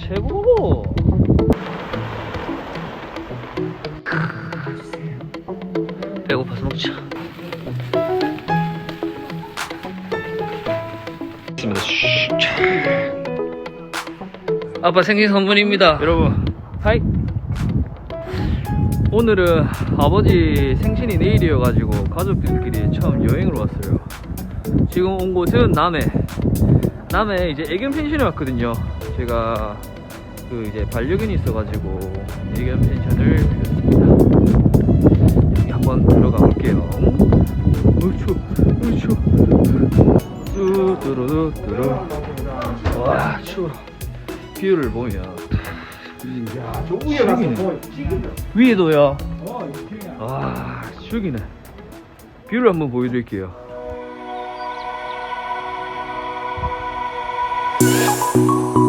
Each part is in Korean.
최고. 배고파서 먹자. 있습니다. 아빠 생신 선물입니다. 여러분, 하이. 오늘은 아버지 생신이 내일이어가지고 가족들끼리 처음 여행을 왔어요. 지금 온 곳은 남해. 남해 이제 애견 펜션에 왔거든요. 제가 그 이제 반려견이 있어가지고 애견 펜션을 빌렸습니다. 여기 한번 들어가 볼게요. 으추, 으추. 뚜뚜루뚜 뚜루. 와, 추워. 뷰를 보면. 야, 저 위에 가서 위에도요. 와, 죽이네. 뷰를 한번 보여드릴게요. 와,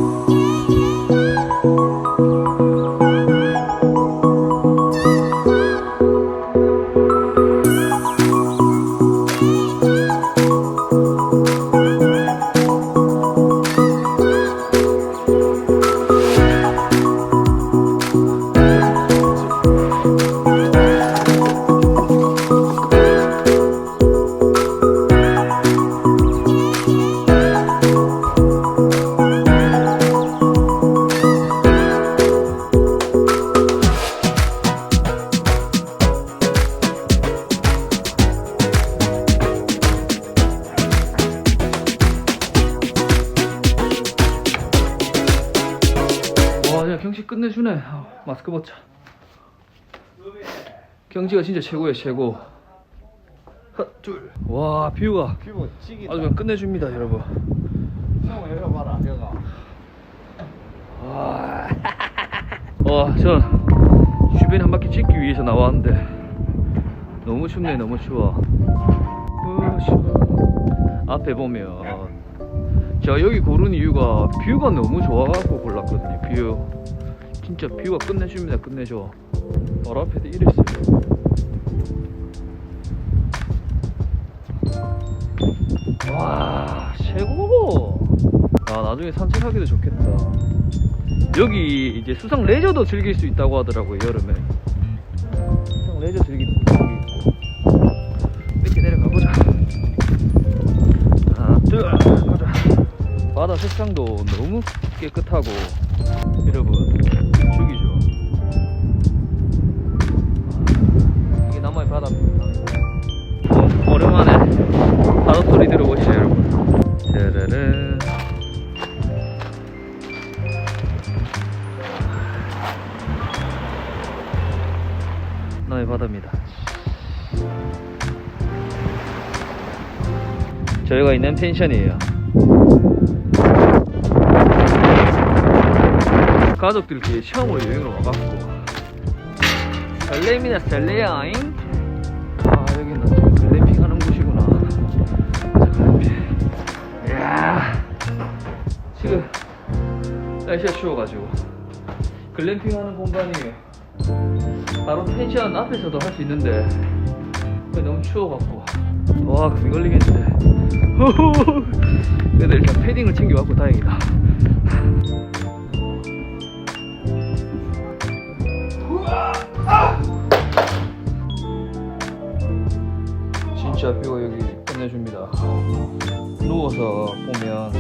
마스크 벗자. 경치가 진짜 최고예요, 최고. 하나, 둘. 와, 뷰가 피부 찌기. 아주 그냥 끝내줍니다, 여러분. 형 열어봐라, 여가. 와, 와, 전 주변 한 바퀴 찍기 위해서 나왔는데 너무 춥네, 너무 추워. 앞에 보면 제가 여기 고른 이유가 뷰가 너무 좋아갖고 골랐거든요. 뷰, 진짜 뷰가 끝내줍니다, 끝내줘. 바로 앞에도 이랬어요. 와, 최고. 아, 나중에 산책하기도 좋겠다. 여기 이제 수상 레저도 즐길 수 있다고 하더라고요 여름에 수상 레저 즐기는 여기 있고 이렇게 내려가 보자 하나 둘 가자 바다 색상도 너무 깨끗하고 여러분 남아의 바다입니다. 어, 오랜만에 바다 소리 들어보시죠 여러분. 짜라란. 남의 바다입니다. 저희가 있는 펜션이에요. 가족들끼리 처음으로 여행을 와갖고. 설레입니다 설레야잉 날씨가 추워가지고. 글램핑 하는 공간이에요 바로 펜션 앞에서도 할 수 있는데 너무 추워갖고. 와 감기 걸리겠는데. 그래도 일단 패딩을 챙겨왔고 다행이다. 진짜 뷰가 여기 끝내줍니다. 누워서 보면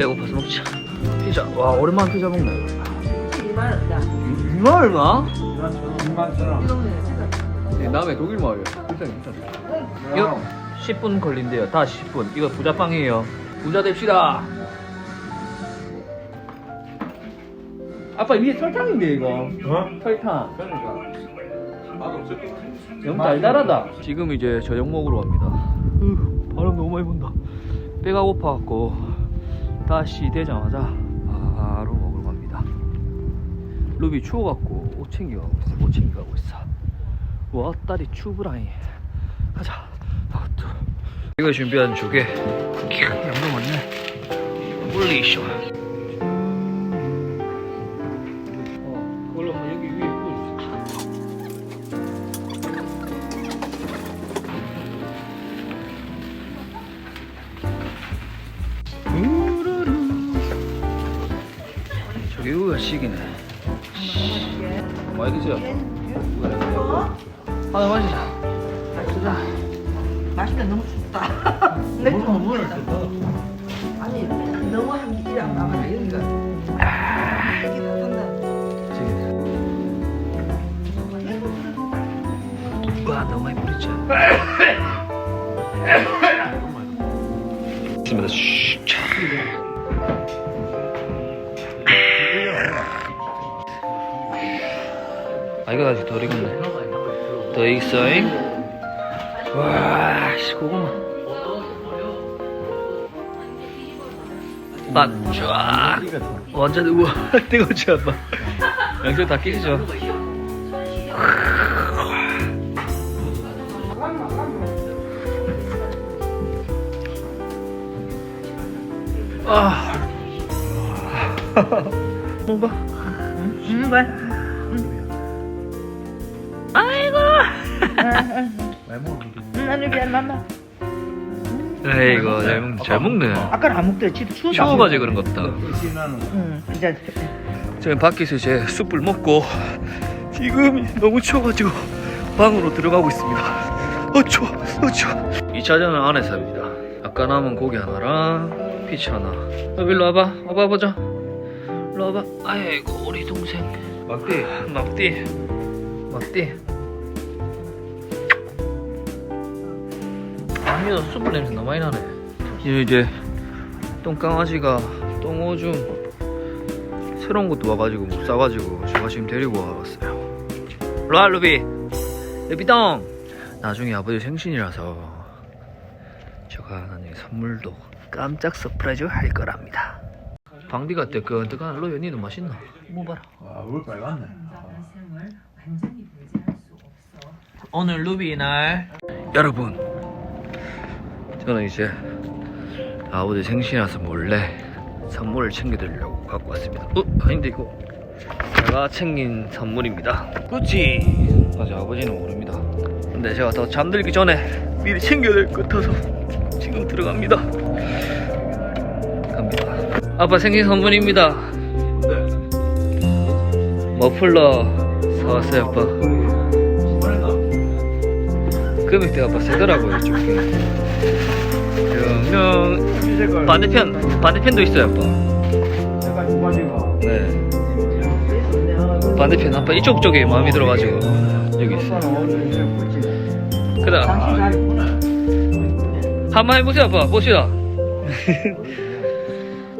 배고파서 먹자. 피자. 와, 오랜만에 피자 먹네. 2만 원이다. 2만 얼마? 2만 천 원. 네, 남해 독일 마을이요. 비싸게 비싸게. 이거 10분 걸린대요. 다 10분. 이거 부자빵이에요. 부자 됩시다. 아빠 위에 설탕인데 이거. 어? 설탕. 그러니까. 너무 달달하다. 지금 이제 저녁 먹으러 갑니다. 으, 바람 너무 많이 분다. 배가 고파갖고 다시 되자마자 바로 먹으러 갑니다. 루비 추워갖고 옷 챙겨가고 있어. 옷 챙겨가고 있어. 와 딸이 추브라이. 가자. 하나, 둘. 이거 준비한 조개. 양도 많네. 물리쇼. 시기네. 많이 드세요. 하나 마시자. 맛있다. 맛있다. 너무 춥다. 내 물은 물을 아니 너무 한 길이 안 가면 여기가 아 이게 다 산다. 와 너무 많이. 있습니다. 더 익어잉. 와, 씨 고구마. 맛 쫙. 완전 우와 뜨거지 아빠. 양쪽 다 끼시죠. 아. 뭔가? 음, 뭐? 아 음, 아니 미안 맘마. 에이고 잘 먹네. 잘 먹네. 아까는 안 지금 추워. 추워가지고 그런 것 같다. 응, 이제 저희 밖에서 이제 숯불 먹고 지금 너무 추워가지고 방으로 들어가고 있습니다. 어 추워, 어 추워. 이 자전은 안에서 합니다. 아까 남은 고기 하나랑 피치 하나. 어, 일로 와봐, 와봐 보자. 일로 와봐. 아이고 우리 동생. 막띠, 막띠, 막띠. 아니요, 숯불 냄새 너무 많이 나네. 이제 이제 똥강아지가 똥오줌 새로운 것도 와가지고 못 사가지고 제가 지금 데리고 와봤어요. 로아 루비, 루비똥. 나중에 아버지 생신이라서 제가 나중에 선물도 깜짝 서프라이즈 할 거랍니다. 방디가 뜨끈뜨끈한 로이 언니도 맛있나? 먹어봐라. 아물 빨갛네 오늘 루비 날 여러분 저는 이제 아버지 생신이라서 몰래 선물을 챙겨드리려고 갖고 왔습니다. 어? 아닌데 이거 제가 챙긴 선물입니다. 구찌 아직 아버지는 모릅니다. 근데 제가 더 잠들기 전에 미리 챙겨야 될 것 같아서 지금 들어갑니다. 갑니다. 아빠 생신 선물입니다. 머플러 사왔어요 아빠 금액대가 아빠 세더라고요 이쪽에 그러면 반대편 반대편도 있어요 아빠 내가 두 가지가 네. 반대편 아빠 이쪽 쪽에 마음이 들어가지고 여기 있어 그다 당신 잘. 한번 해보세요 아빠. 봅시다.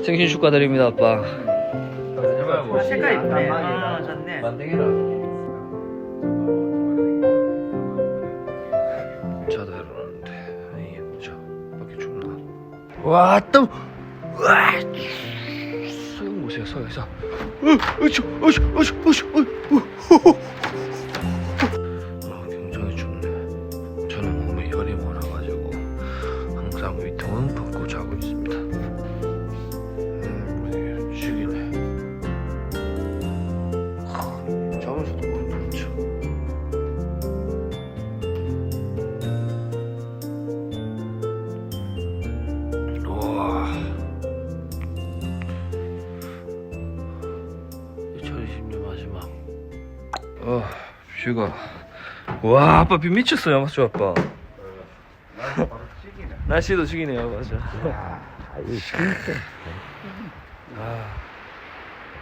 생신 축하드립니다 아빠. 아, 색깔 이쁘네. 아, 좋네. 자다 와또 와 소용 보세요 소용사 어이초 어이초 어이초 어이초 아 굉장히 춥네. 저는 몸에 열이 많아가지고 항상 위통은 벗고 자고 있습니다 어 뷰가. 와 아빠 뷰 미쳤어요 맞죠 아빠? 날씨도 죽이네요 맞아.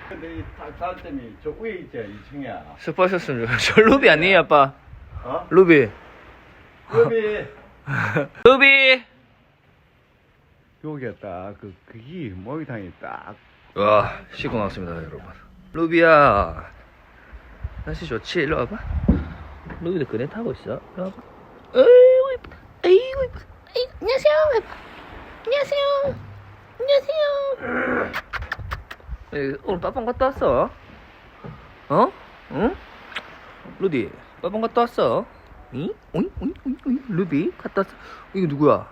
근데 이탈 때문에 저 위에 있지 2층이야. 스파셨으면 좋겠어요 저 루비 아니에요 아빠? 어? 루비. 여기 루비. 여기가 딱그 그기 목욕탕이 딱. 와 씻고 나왔습니다 여러분. 루비야 날씨 좋지? 일로 와봐. 루비도 그네 타고 있어. 일로 와봐. 어이구 이쁘다. 아이고 이쁘다. 아이, 안녕하세요. 해봐. 안녕하세요. 안녕하세요. 에, 오늘 빠빵 갔다 왔어? 어? 응? 루디 빠빵 갔다 왔어? 응? 오잉 오잉 오잉 루비 갔다 왔어. 이거 누구야?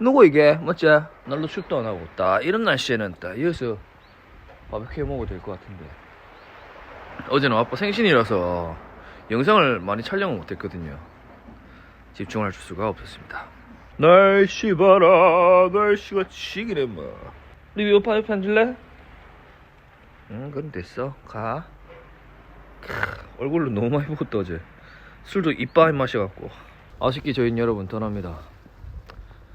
누구 이게? 맞지? 날로 출도 안 하고 딱 이런 날씨에는 딱 이어서 바베큐 해 먹어도 될 것 같은데 어제는 아빠 생신이라서 영상을 많이 촬영을 못했거든요. 집중할 수가 없었습니다. 날씨 봐라 날씨가 지기네 뭐. 리뷰 오빠 옆에 앉을래? 응 그럼 됐어. 가. 크, 얼굴로 너무 많이 먹었다 어제. 술도 이빠이 마셔갖고. 아쉽게 저희는 여러분 떠납니다.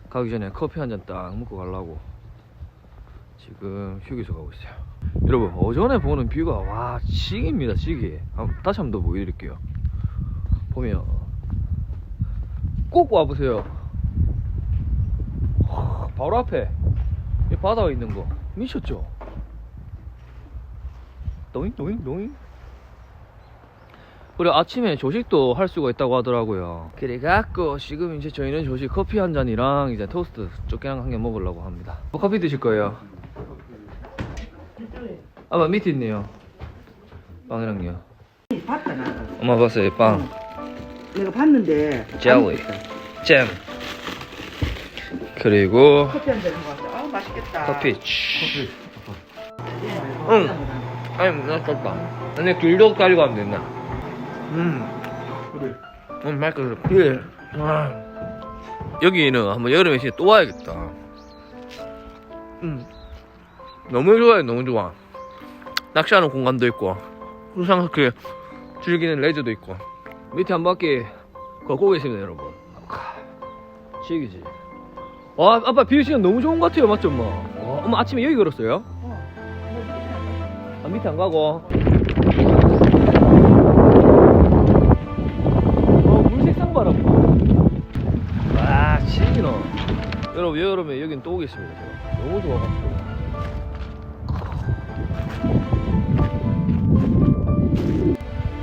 가기 전에 커피 한 잔 딱 먹고 가려고 지금 휴게소 가고 있어요. 여러분 오전에 보는 뷰가 와 지기입니다 지기. 한- 다시 한번 더 보여드릴게요. 보면 꼭 와보세요. 와, 바로 앞에 이 바다가 있는 거 미쳤죠? 노잉 노잉 노잉? 그리고 아침에 조식도 할 수가 있다고 하더라고요. 그래갖고 지금 이제 저희는 조식 커피 한 잔이랑 이제 토스트 쫓겨난 한개 먹으려고 합니다. 뭐 커피 드실 거예요? 아마 밑에 있네요 빵이랑요 봤다 나. 엄마 봤어요 빵 내가 봤는데. 젤리 잼 그리고 커피 한잔 먹었어. 아 맛있겠다. 커피 치. 응. 아니 맛있다 아니 귤도 가지고 하면 됐나 음 그래. 음, 맛있어. 그래. 아. 여기는 한번 여름에 진짜 또 와야겠다. 음. 너무 좋아요, 너무 좋아. 낚시하는 공간도 있고, 항상 그 즐기는 레저도 있고. 밑에 한 바퀴 걷고 계십니다, 여러분. 지기지. 와, 아빠 비유 시간 너무 좋은 것 같아요, 맞죠, 엄마? 와, 엄마 아침에 여기 걸었어요? 아, 밑에 안 가고. 어, 물 색상 봐라. 와, 지기노. 여러분, 여름에 여긴 또 오겠습니다. 제가. 너무 좋아가지고.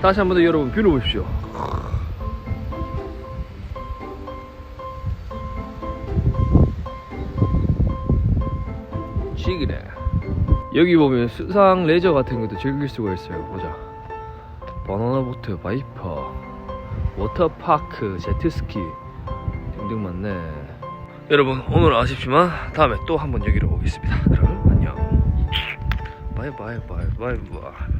다시 한 번 더 여러분 뷰를 보십시오. 지기네. 여기 보면 수상 레저 같은 것도 즐길 수가 있어요. 보자. 바나나 보트, 바이퍼, 워터파크, 제트스키 등등 많네. 여러분 오늘 아쉽지만 다음에 또 한번 여기로 오겠습니다. 그럼 안녕. 바이바이 바이바이 바이.